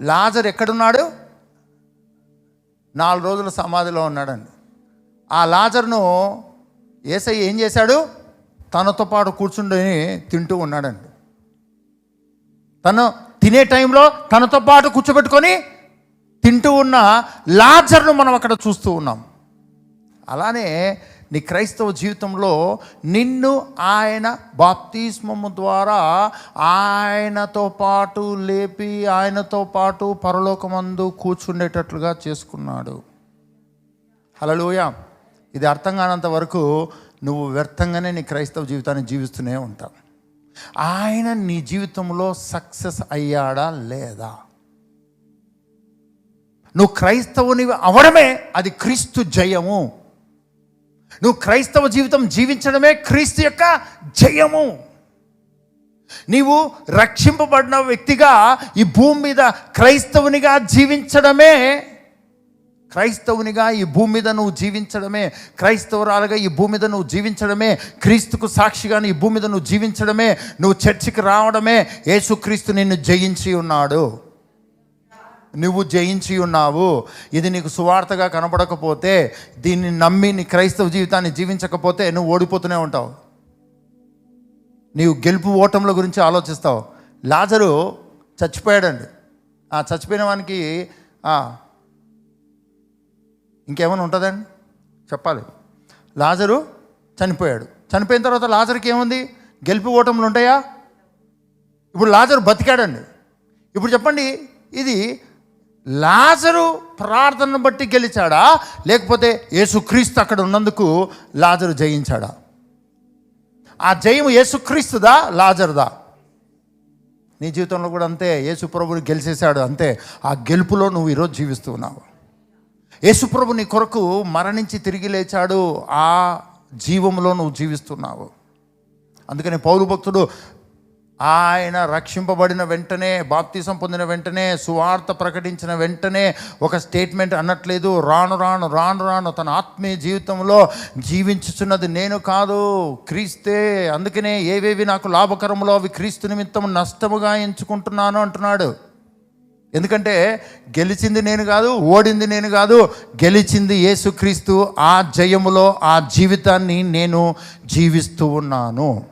లాజర్ ఎక్కడున్నాడు? నాలుగు రోజుల సమాధిలో ఉన్నాడండి. ఆ లాజర్ను ఏసై ఏం చేశాడు? తనతో పాటు కూర్చుండి తింటూ ఉన్నాడండి. తను తినే టైంలో తనతో పాటు కూర్చోబెట్టుకొని తింటూ ఉన్న లాజర్ను మనం అక్కడ చూస్తూ ఉన్నాం. అలానే నీ క్రైస్తవ జీవితంలో నిన్ను ఆయన బాప్తిస్మము ద్వారా ఆయనతో పాటు లేపి ఆయనతో పాటు పరలోకమందు కూర్చుండేటట్లుగా చేసుకున్నాడు. హలలోయ ఇది అర్థం కానంత వరకు నువ్వు వ్యర్థంగానే నీ క్రైస్తవ జీవితాన్ని జీవిస్తూనే ఉంటావు. ఆయన నీ జీవితంలో సక్సెస్ అయ్యాడా లేదా? నువ్వు క్రైస్తవుని అవడమే అది క్రీస్తు జయము. నువ్వు క్రైస్తవ జీవితం జీవించడమే క్రీస్తు యొక్క జయము. నీవు రక్షింపబడిన వ్యక్తిగా ఈ భూమి మీద క్రైస్తవునిగా జీవించడమే క్రైస్తవునిగా ఈ భూమి మీద నువ్వు జీవించడమే క్రైస్తవురాలుగా ఈ భూమి మీద నువ్వు జీవించడమే క్రీస్తుకు సాక్షిగా ఈ భూమి మీద నువ్వు జీవించడమే నువ్వు చర్చికి రావడమే యేసుక్రీస్తు నిన్ను జయించి ఉన్నాడు. నువ్వు జయించి ఉన్నావు. ఇది నీకు సువార్తగా కనపడకపోతే దీన్ని నమ్మి నీ క్రైస్తవ జీవితాన్ని జీవించకపోతే నువ్వు ఓడిపోతూనే ఉంటావు. నీవు గెలుపు ఓటముల గురించి ఆలోచిస్తావు. లాజరు చచ్చిపోయాడండి. ఆ చచ్చిపోయిన వానికి ఇంకేమైనా ఉంటుందండి చెప్పాలి. లాజరు చనిపోయాడు. చనిపోయిన తర్వాత లాజర్కి ఏముంది? గెలుపు ఓటములు ఉంటాయా? ఇప్పుడు లాజరు బతికాడండి. ఇప్పుడు చెప్పండి ఇది లాజరు ప్రార్థనను బట్టి గెలిచాడా? లేకపోతే యేసుక్రీస్తు అక్కడ ఉన్నందుకు లాజరు జయించాడా? ఆ జయం యేసుక్రీస్తుదా? లాజరుదా? నీ జీవితంలో కూడా అంతే. యేసు ప్రభుని గెలిచేశాడు అంతే. ఆ గెలుపులో నువ్వు ఈరోజు జీవిస్తూ ఉన్నావు. యేసుప్రభు నీ కొరకు మరణించి తిరిగి లేచాడు. ఆ జీవంలో నువ్వు జీవిస్తున్నావు. అందుకని పౌరు భక్తుడు ఆయన రక్షింపబడిన వెంటనే బాప్తీసం పొందిన వెంటనే సువార్త ప్రకటించిన వెంటనే ఒక స్టేట్మెంట్ అనట్లేదు. రాను రాను రాను రాను తన ఆత్మీయ జీవితంలో జీవించుచున్నది నేను కాదు క్రీస్తే. అందుకనే ఏవేవి నాకు లాభకరములో అవి క్రీస్తు నిమిత్తం నష్టముగా ఎంచుకుంటున్నాను అంటున్నాడు. ఎందుకంటే గెలిచింది నేను కాదు ఓడింది నేను కాదు గెలిచింది యేసుక్రీస్తు ఆ జయములో ఆ జీవితాన్ని నేను జీవిస్తూ ఉన్నాను.